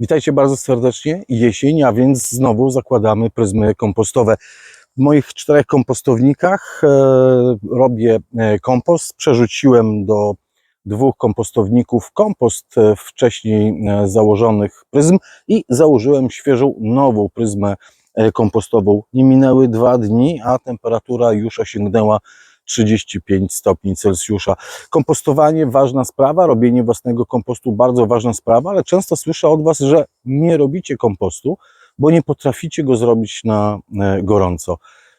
Witajcie bardzo serdecznie. Jesień, a więc znowu zakładamy pryzmy kompostowe. W moich czterech kompostownikach e, robię e, kompost. Przerzuciłem do dwóch kompostowników kompost e, wcześniej założonych pryzm i założyłem świeżą, nową pryzmę kompostową. Nie minęły dwa dni, a temperatura już osiągnęła 35 stopni Celsjusza. Kompostowanie ważna sprawa, robienie własnego kompostu bardzo ważna sprawa, ale często słyszę od Was, że nie robicie kompostu, bo nie potraficie go zrobić na e, gorąco.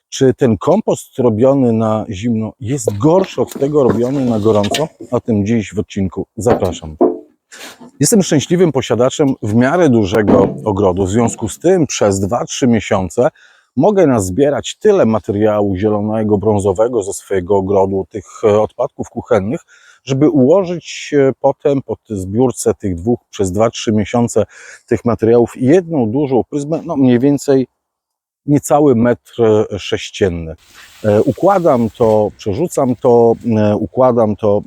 Czy ten kompost robiony na zimno jest gorszy od tego robiony na gorąco? O tym dziś w odcinku zapraszam. Jestem szczęśliwym posiadaczem w miarę dużego ogrodu. W związku z tym przez 2-3 miesiące mogę nazbierać tyle materiału zielonego, brązowego ze swojego ogrodu, tych e, odpadków kuchennych, żeby ułożyć e, potem pod zbiórce tych dwóch przez 2-3 miesiące tych materiałów jedną dużą pryzmę, no mniej więcej niecały metr e, sześcienny. Układam to, przerzucam to, układam to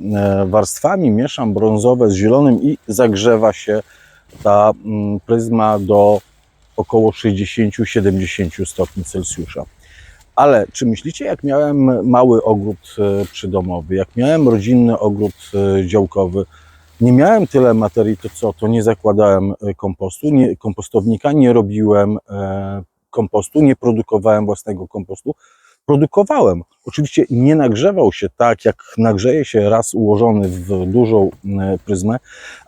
warstwami, mieszam brązowe z zielonym i zagrzewa się ta mm, pryzma do około 60-70 stopni Celsjusza. Ale czy myślicie, jak miałem mały ogród e, przydomowy, jak miałem rodzinny ogród e, działkowy, nie miałem tyle materii, to co, to nie zakładałem e, kompostu, nie, kompostownika, nie robiłem kompostu, nie produkowałem własnego kompostu. Produkowałem. Oczywiście nie nagrzewał się tak, jak nagrzeje się raz ułożony w dużą e, pryzmę,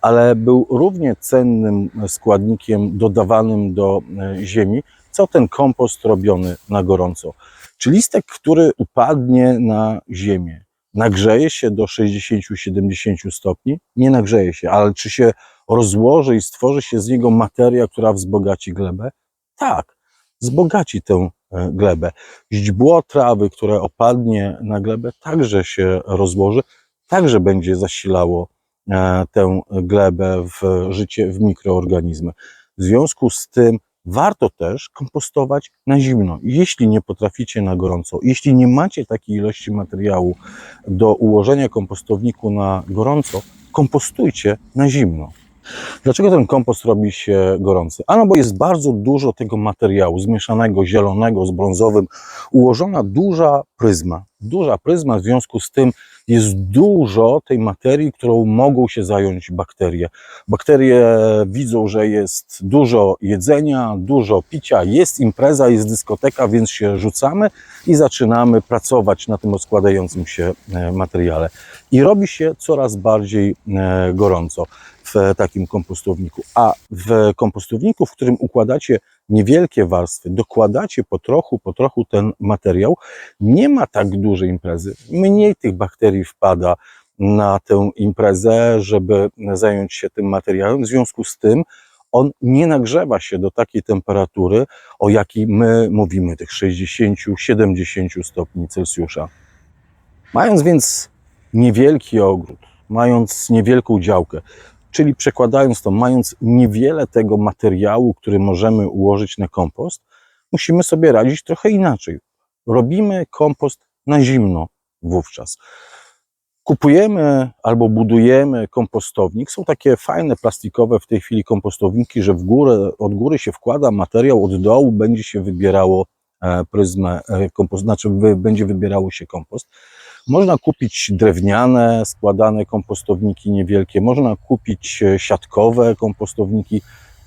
ale był równie cennym składnikiem dodawanym do e, ziemi, co ten kompost robiony na gorąco. Czy listek, który upadnie na ziemię, nagrzeje się do 60-70 stopni? Nie nagrzeje się, ale czy się rozłoży i stworzy się z niego materia, która wzbogaci glebę? Tak, wzbogaci tę glebę. Źdźbło trawy, które opadnie na glebę, także się rozłoży, także będzie zasilało e, tę glebę w życie, w mikroorganizmy. W związku z tym warto też kompostować na zimno. Jeśli nie potraficie na gorąco, jeśli nie macie takiej ilości materiału do ułożenia kompostowniku na gorąco, kompostujcie na zimno. Dlaczego ten kompost robi się gorący? Ano, bo jest bardzo dużo tego materiału zmieszanego, zielonego z brązowym, ułożona duża pryzma. Duża pryzma, w związku z tym jest dużo tej materii, którą mogą się zająć bakterie. Bakterie widzą, że jest dużo jedzenia, dużo picia, jest impreza, jest dyskoteka, więc się rzucamy i zaczynamy pracować na tym rozkładającym się e, materiale. I robi się coraz bardziej e, gorąco w takim kompostowniku. A w kompostowniku, w którym układacie niewielkie warstwy, dokładacie po trochu, po trochu ten materiał, nie ma tak dużej imprezy. Mniej tych bakterii wpada na tę imprezę, żeby zająć się tym materiałem. W związku z tym on nie nagrzewa się do takiej temperatury, o jakiej my mówimy, tych 60-70 stopni Celsjusza. Mając więc niewielki ogród, mając niewielką działkę, czyli przekładając to, mając niewiele tego materiału, który możemy ułożyć na kompost, musimy sobie radzić trochę inaczej. Robimy kompost na zimno wówczas. Kupujemy albo budujemy kompostownik. Są takie fajne plastikowe w tej chwili kompostowniki, że w górę, od góry się wkłada materiał, od dołu będzie się wybierało e, pryzmę e, kompost, znaczy będzie wybierało się kompost. Można kupić drewniane, składane kompostowniki niewielkie, można kupić e, siatkowe kompostowniki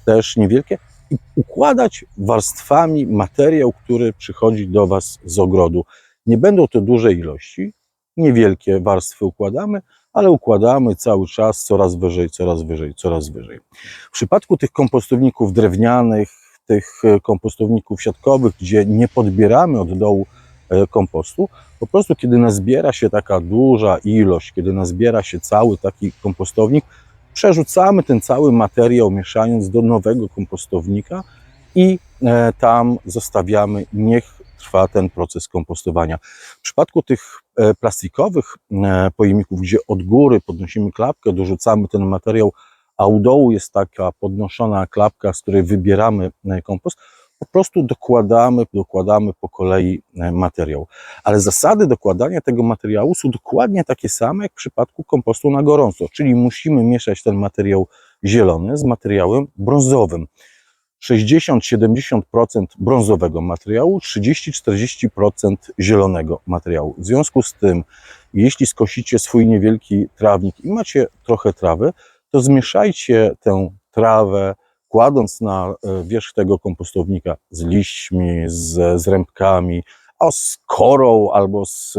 też niewielkie i układać warstwami materiał, który przychodzi do Was z ogrodu. Nie będą to duże ilości, niewielkie warstwy układamy, ale układamy cały czas coraz wyżej, coraz wyżej, coraz wyżej. W przypadku tych kompostowników drewnianych, tych e, kompostowników siatkowych, gdzie nie podbieramy od dołu kompostu, po prostu kiedy nazbiera się taka duża ilość, kiedy nazbiera się cały taki kompostownik, przerzucamy ten cały materiał, mieszając do nowego kompostownika i e, tam zostawiamy, niech trwa ten proces kompostowania. W przypadku tych e, plastikowych e, pojemników, gdzie od góry podnosimy klapkę, dorzucamy ten materiał, a u dołu jest taka podnoszona klapka, z której wybieramy e, kompost, po prostu dokładamy, dokładamy po kolei e, materiał. Ale zasady dokładania tego materiału są dokładnie takie same jak w przypadku kompostu na gorąco, czyli musimy mieszać ten materiał zielony z materiałem brązowym. 60-70% brązowego materiału, 30-40% zielonego materiału. W związku z tym, jeśli skosicie swój niewielki trawnik i macie trochę trawy, to zmieszajcie tę trawę, kładąc na e, wierzch tego kompostownika z liśćmi, z, z rębkami, a z korą albo z,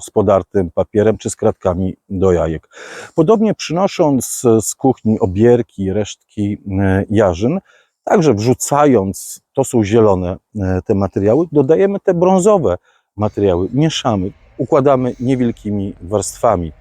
z podartym papierem czy z kratkami do jajek. Podobnie przynosząc z kuchni obierki, resztki e, jarzyn, także wrzucając, to są zielone e, te materiały, dodajemy te brązowe materiały, mieszamy, układamy niewielkimi warstwami.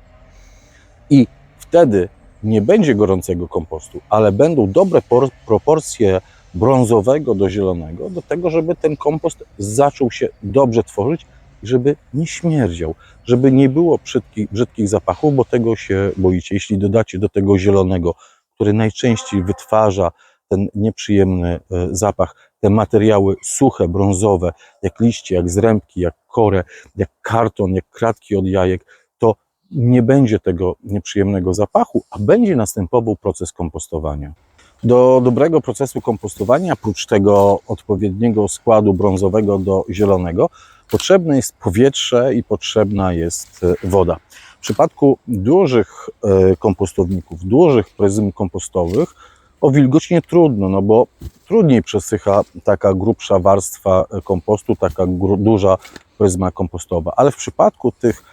I wtedy nie będzie gorącego kompostu, ale będą dobre por- proporcje brązowego do zielonego, do tego, żeby ten kompost zaczął się dobrze tworzyć żeby nie śmierdział, żeby nie było brzydkich, brzydkich zapachów, bo tego się boicie. Jeśli dodacie do tego zielonego, który najczęściej wytwarza ten nieprzyjemny e, zapach, te materiały suche, brązowe, jak liście, jak zrębki, jak korę, jak karton, jak kratki od jajek, nie będzie tego nieprzyjemnego zapachu, a będzie następował proces kompostowania. Do dobrego procesu kompostowania, oprócz tego odpowiedniego składu brązowego do zielonego, potrzebne jest powietrze i potrzebna jest e, woda. W przypadku dużych e, kompostowników, dużych pryzm kompostowych, o wilgoć nie trudno, no bo trudniej przesycha taka grubsza warstwa e, kompostu, taka duża pryzma kompostowa. Ale w przypadku tych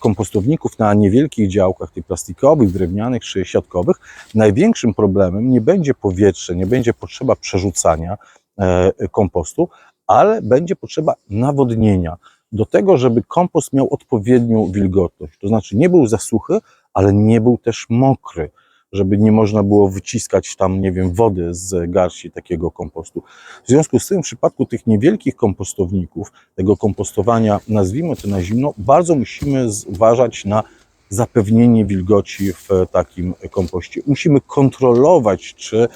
kompostowników na niewielkich działkach, tych plastikowych, drewnianych czy siatkowych, największym problemem nie będzie powietrze, nie będzie potrzeba przerzucania e, kompostu, ale będzie potrzeba nawodnienia do tego, żeby kompost miał odpowiednią wilgotność. To znaczy nie był za suchy, ale nie był też mokry, żeby nie można było wyciskać tam, nie wiem, wody z garści takiego kompostu. W związku z tym w przypadku tych niewielkich kompostowników, tego kompostowania, nazwijmy to na zimno, bardzo musimy zważać na zapewnienie wilgoci w takim kompoście. Musimy kontrolować, czy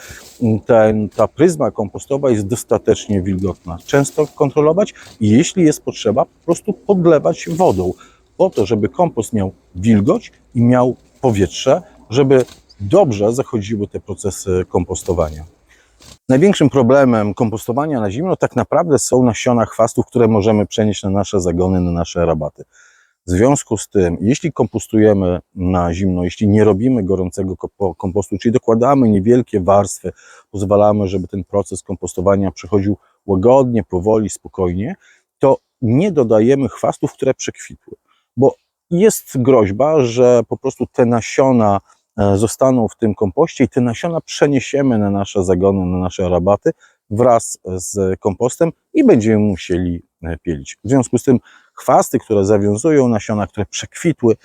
ten, ta pryzma kompostowa jest dostatecznie wilgotna. Często kontrolować i jeśli jest potrzeba, po prostu podlewać wodą, po to, żeby kompost miał wilgoć i miał powietrze, żeby dobrze zachodziły te procesy kompostowania. Największym problemem kompostowania na zimno tak naprawdę są nasiona chwastów, które możemy przenieść na nasze zagony, na nasze rabaty. W związku z tym, jeśli kompostujemy na zimno, jeśli nie robimy gorącego kompostu, czyli dokładamy niewielkie warstwy, pozwalamy, żeby ten proces kompostowania przechodził łagodnie, powoli, spokojnie, to nie dodajemy chwastów, które przekwitły, bo jest groźba, że po prostu te nasiona zostaną w tym kompoście i te nasiona przeniesiemy na nasze zagony, na nasze rabaty wraz z kompostem i będziemy musieli e, pielić. W związku z tym chwasty, które zawiązują nasiona, które przekwitły,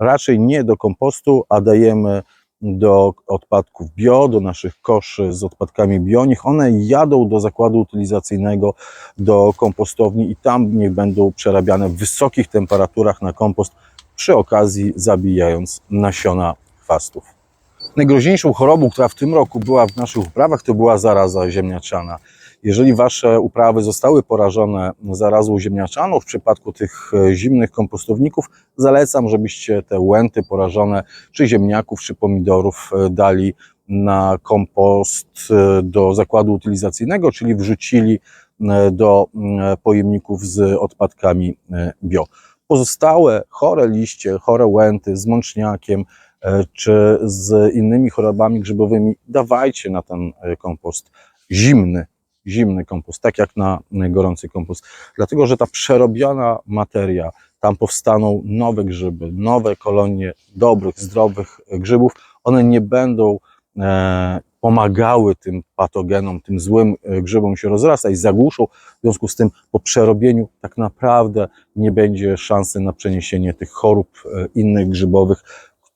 raczej nie do kompostu, a dajemy do odpadków bio, do naszych koszy z odpadkami bio. Niech one jadą do zakładu utylizacyjnego, do kompostowni i tam niech będą przerabiane w wysokich temperaturach na kompost, przy okazji zabijając nasiona chwastów. Najgroźniejszą chorobą, która w tym roku była w naszych uprawach, to była zaraza ziemniaczana. Jeżeli wasze uprawy zostały porażone zarazą ziemniaczaną, w przypadku tych e, zimnych kompostowników, zalecam, żebyście te łęty porażone, czy ziemniaków, czy pomidorów e, dali na kompost e, do zakładu utylizacyjnego, czyli wrzucili do pojemników z odpadkami bio. Pozostałe chore liście, chore łęty z mączniakiem, czy z innymi chorobami grzybowymi, dawajcie na ten e, kompost zimny, zimny kompost, tak jak na gorący kompost. Dlatego, że ta przerobiona materia, tam powstaną nowe grzyby, nowe kolonie dobrych, zdrowych grzybów, one nie będą e, pomagały tym patogenom, tym złym e, grzybom się rozrastać, zagłuszą. W związku z tym po przerobieniu tak naprawdę nie będzie szansy na przeniesienie tych chorób e, innych grzybowych,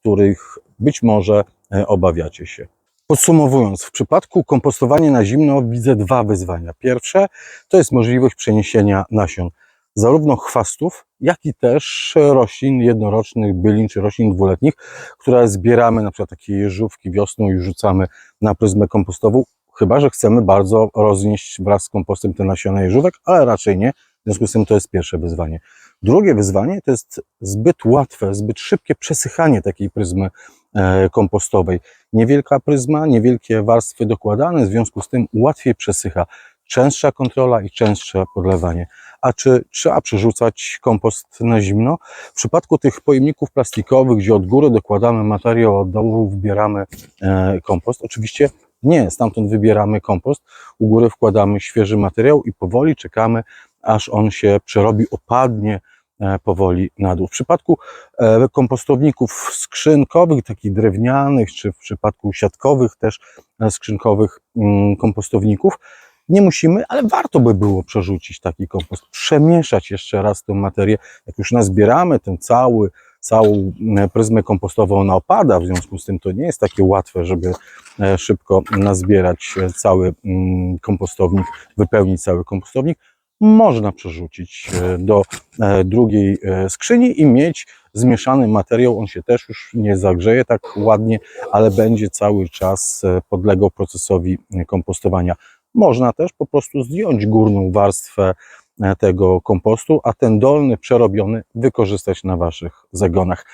których być może e, obawiacie się. Podsumowując, w przypadku kompostowania na zimno widzę dwa wyzwania. Pierwsze to jest możliwość przeniesienia nasion, zarówno chwastów, jak i też roślin jednorocznych, bylin czy roślin dwuletnich, które zbieramy, na przykład takie jeżówki wiosną i rzucamy na pryzmę kompostową, chyba że chcemy bardzo roznieść wraz z kompostem te nasiona jeżówek, ale raczej nie. W związku z tym to jest pierwsze wyzwanie. Drugie wyzwanie to jest zbyt łatwe, zbyt szybkie przesychanie takiej pryzmy e, kompostowej. Niewielka pryzma, niewielkie warstwy dokładane, w związku z tym łatwiej przesycha. Częstsza kontrola i częstsze podlewanie. A czy trzeba przerzucać kompost na zimno? W przypadku tych pojemników plastikowych, gdzie od góry dokładamy materiał, od dołu wybieramy e, kompost, oczywiście nie, stamtąd wybieramy kompost, u góry wkładamy świeży materiał i powoli czekamy, aż on się przerobi, opadnie e, powoli na dół. W przypadku e, kompostowników skrzynkowych, takich drewnianych, czy w przypadku siatkowych też e, skrzynkowych mm, kompostowników, nie musimy, ale warto by było przerzucić taki kompost, przemieszać jeszcze raz tę materię. Jak już nazbieramy ten cały, całą pryzmę kompostową, ona opada, w związku z tym to nie jest takie łatwe, żeby szybko nazbierać cały mm, kompostownik, wypełnić cały kompostownik. Można przerzucić e, do e, drugiej e, skrzyni i mieć zmieszany materiał. On się też już nie zagrzeje tak ładnie, ale będzie cały czas podlegał procesowi kompostowania. Można też po prostu zdjąć górną warstwę tego kompostu, a ten dolny, przerobiony wykorzystać na Waszych zagonach.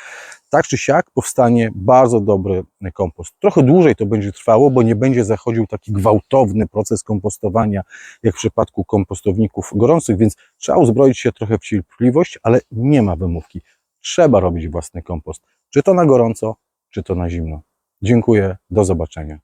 Tak czy siak powstanie bardzo dobry kompost. Trochę dłużej to będzie trwało, bo nie będzie zachodził taki gwałtowny proces kompostowania, jak w przypadku kompostowników gorących, więc trzeba uzbroić się trochę w cierpliwość, ale nie ma wymówki. Trzeba robić własny kompost. Czy to na gorąco, czy to na zimno. Dziękuję, do zobaczenia.